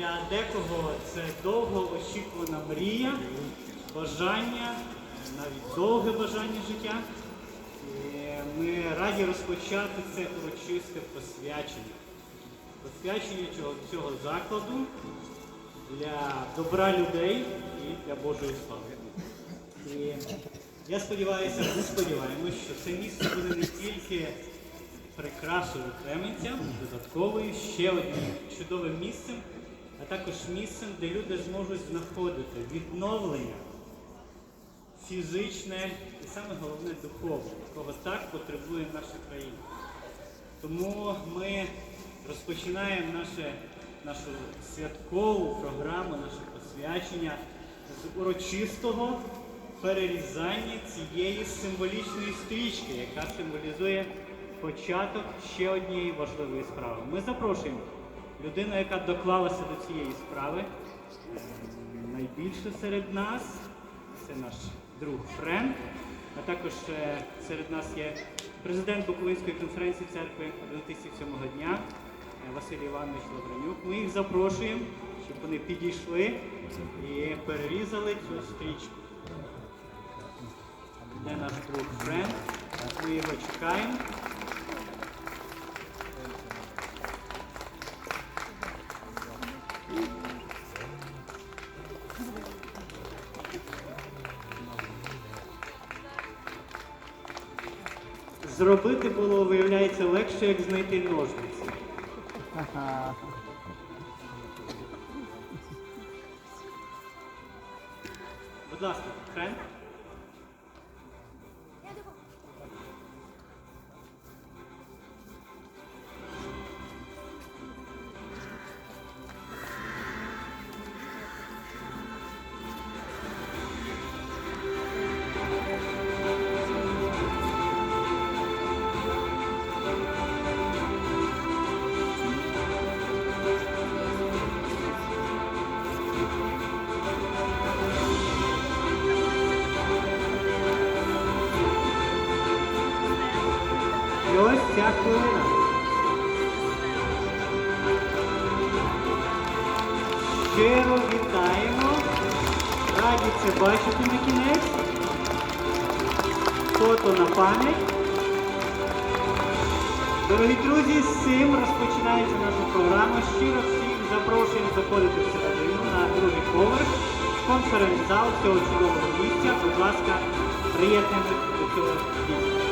для декого це довго очікувана мрія, бажання, навіть довге бажання життя. Ми раді розпочати це урочисте посвячення. Посвячення цього, цього закладу для добра людей і для Божої слави. І я сподіваюся, ми сподіваємось, що це місце буде не тільки прикрасою Кременця, додатковою, ще одним чудовим місцем, а також місцем, де люди зможуть знаходити відновлення фізичне і саме головне духовне, якого так потребує наша країна. Тому ми розпочинаємо наше, нашу святкову програму, наше посвячення з урочистого перерізання цієї символічної стрічки, яка символізує початок ще однієї важливої справи. Ми запрошуємо людину, яка доклалася до цієї справи. Е, Найбільше серед нас це наш друг Френк, а також е, серед нас є президент Буковинської конференції церкви Адвентистів сьомого дня е, Василій Іванович Лавренюк. Ми їх запрошуємо, щоб вони підійшли і перерізали цю стрічку. Де наш друг Френк? Ми його чекаємо. Зробити було, виявляється, легше, як знайти ножниці. Будь ласка, Френк. І ось ця хвилина. Щиро вітаємо. Раді це бачити на кінець. Фото на пам'ять. Дорогі друзі, з цим розпочинається наша програма. Щиро всіх запрошуємо заходити всередину на другий поверх. Конференц-зал цього чудового місця. Будь ласка, приєднуйтесь до цього місця.